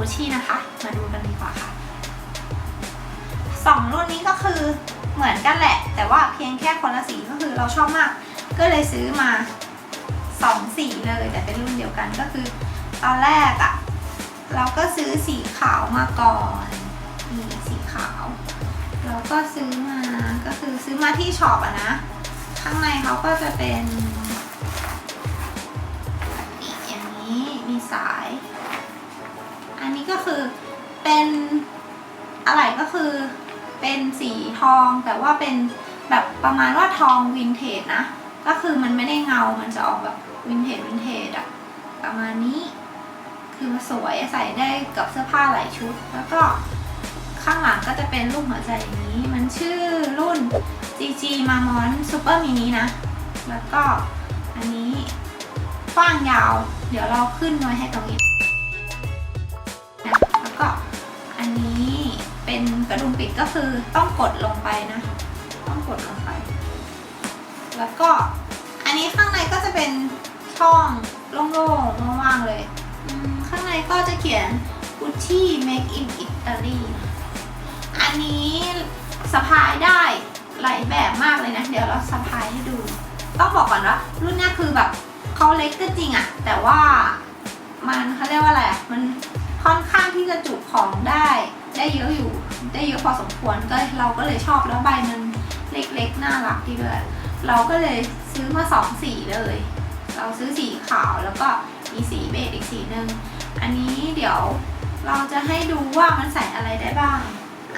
กุชชี่นะคะ มาดูกันดีกว่าค่ะสองรุ่นนี้ก็คือเหมือนกันแหละ แต่ว่าเพียงแค่คนละสีก็คือเราชอบมาก ก็เลยซื้อมาสองสีเลย แต่เป็นรุ่นเดียวกันก็คือ ตอนแรกอะเราก็ซื้อสีขาวมาก่อนนี่สีขาว เราก็ซื้อมาก็คือซื้อมาที่ช็อปอะนะ ข้างในเขาก็จะเป็น ทอง แต่ว่าเป็นแบบประมาณว่าทองวินเทจนะ ก็คือมันไม่ได้เงา มันจะออกแบบวินเทจวินเทจอะประมาณนี้ คือมันสวยใส่ได้กับเสื้อผ้าหลายชุด แล้วก็ข้างหลังก็จะเป็นรูปหัวใจอย่างนี้ มันชื่อรุ่น GG m a m o n Super Mini นะ แล้วก็อันนี้กว้างยาว เดี๋ยวเราขึ้นไว้ให้ตรงนี้ เป็นกระดุมปิดก็คือต้องกดลงไปนะ ต้องกดลงไป แล้วก็อันนี้ข้างในก็จะเป็นช่องโล่งๆว่างๆเลย ข้างในก็จะเขียน Gucci Make in Italy อันนี้สะพายได้หลายแบบมากเลยนะ เดี๋ยวเราสะพายให้ดู ต้องบอกก่อนว่ารุ่นนี้คือแบบเขาเล็กก็จริงอะแต่ว่ามันเขาเรียกว่าอะไรอะมันค่อนข้างที่จะจุของได้ ได้เยอะอยู่ ได้เยอะพอสมควรก็เราก็เลยชอบแล้วใบมันเล็กๆ น่ารักดีด้วย เราก็เลยซื้อมาสองสีเลย เราซื้อสีขาวแล้วก็มีสีเบจอีกสีหนึ่งอันนี้เดี๋ยวเราจะให้ดูว่ามันใส่อะไรได้บ้าง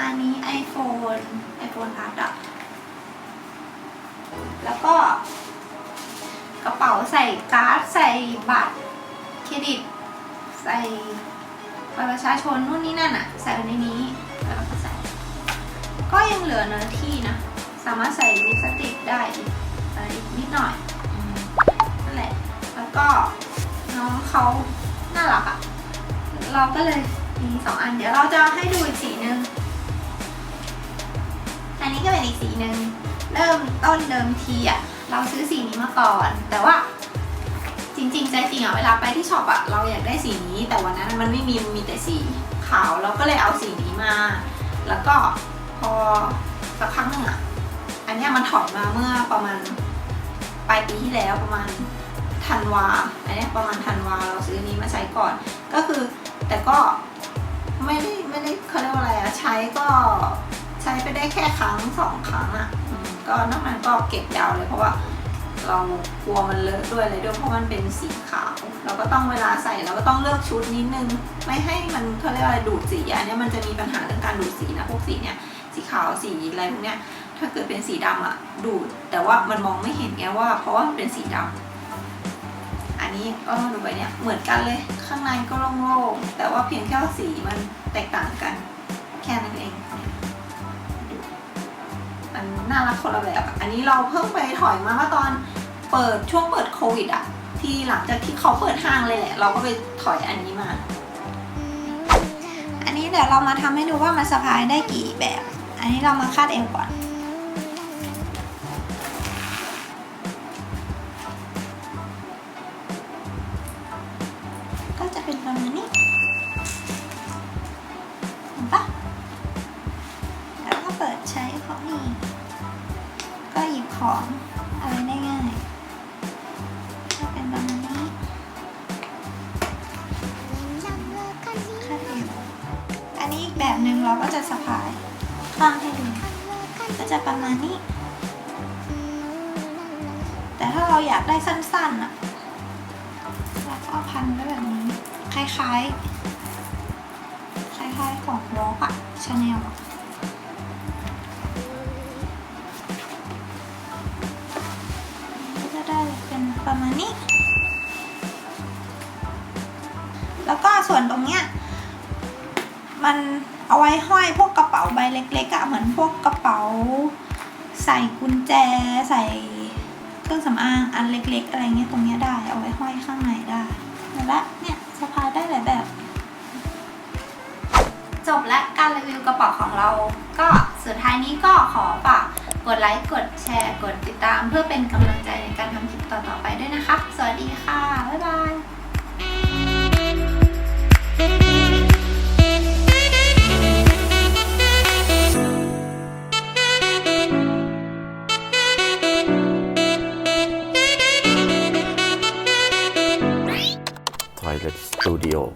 อันนี้ iPhone iPhone พัดอะแล้วก็ กระเป๋าใส่การ์ดใส่บัตรเครดิต ใส่บัตรประชาชนนู่นนี่นั่นอะใส่ในนี้ ลือเนื้อที่นะ สามารถใส่ลิปสติกได้อีกอีกนิดหน่อยนั่นแหละ แล้วก็น้องเขาน่ารักอะเราก็เลยมีสองอัน เดี๋ยวเราจะให้ดูอีกสีหนึ่งอันนี้ก็เป็นอีกสีหนึ่งเริ่มต้นเดิมทีอะเราซื้อสีนี้มาก่อน แต่ว่าจริงๆใจจริงอะเวลาไปที่ช็อปอะเราอยากได้สีนี้ แต่วันนั้นมันไม่มีมันมีแต่สีขาวเราก็เลยเอาสีนี้มา แล้วก็ พอสักพักหนึ่งอะอันเนี้ยมันถอยมาเมื่อประมาณปลายปีที่แล้วประมาณธันวาอันนี้ประมาณธันวาเราซื้อนี้มาใช้ก่อน ก็คือแต่ก็ไม่ได้ไม่ได้เขาเรียกว่าอะไรอะใช้ก็ใช้ไปได้แค่ครั้งสองครั้งอะก็นอกนั้นก็เก็บยาวเลยเพราะว่าเรากลัวมันเลอะด้วยเลยด้วยเพราะมันเป็นสีขาว เราก็ต้องเวลาใส่เราก็ต้องเลือกชุดนิดนึง ไม่ให้มันเขาเรียกว่าอะไรดูดสีอันนี้มันจะมีปัญหาเรื่องการดูดสีนะพวกสีเนี้ย สีขาวสีอะไรพวกเนี้ย ถ้าเกิดเป็นสีดำอะดูด แต่ว่ามันมองไม่เห็นไงว่า เพราะว่ามันเป็นสีดำอันนี้ก็ดูไปเนี่ยเหมือนกันเลยข้างในก็โล่งๆแต่ว่าเพียงแค่ว่าสีมันแตกต่างกัน แค่นั้นเองมันน่ารักคนละแบบอะอันนี้เราเพิ่งไปถอยมาเมื่อตอนเปิดช่วงเปิดโควิดอะที่หลังจากที่เขาเปิดห้างเลยแหละ เราก็ไปถอยอันนี้มา อันนี้เดี๋ยวเรามาทำให้ดูว่ามันสะพายได้กี่แบบ อันนี้เรามาคาดเอวก่อน ก็จะเป็นประมาณนี้เห็นปะแล้วก็เปิดใช้ของนี่ ก็หยิบของอะไรได้ง่ายก็เป็นประมาณนี้คาดเอวอันนี้อีกแบบหนึ่งเราก็จะสะพาย ข้งให้ดูก็จะประมาณนี้ แต่ถ้าเราอยากได้สั้นๆอะเราก็พันไว้แบบนี้ คล้ายๆ คล้ายๆของวอกอะชาแนลอะก็จะได้เป็นประมาณนี้ แล้วก็ส่วนตรงเนี้ยมัน เอาไว้ห้อยพวกกระเป๋าใบเล็กๆอะเหมือนพวกกระเป๋า ใส่กุญแจใส่เครื่องสำอางอันเล็ก ๆ อะไรเงี้ยตรงเนี้ยได้เอาไว้ห้อยข้างในได้แล้วละเนี่ยสะพายได้หลายแบบ จบและการรีวิวกระเป๋าของเรา ก็สุดท้ายนี้ก็ขอฝากกดไลค์กดแชร์ กดติดตาม เพื่อเป็นกำลังใจในการทำคลิปต่อๆไปด้วยนะคะ สวัสดีค่ะ 那个 studio。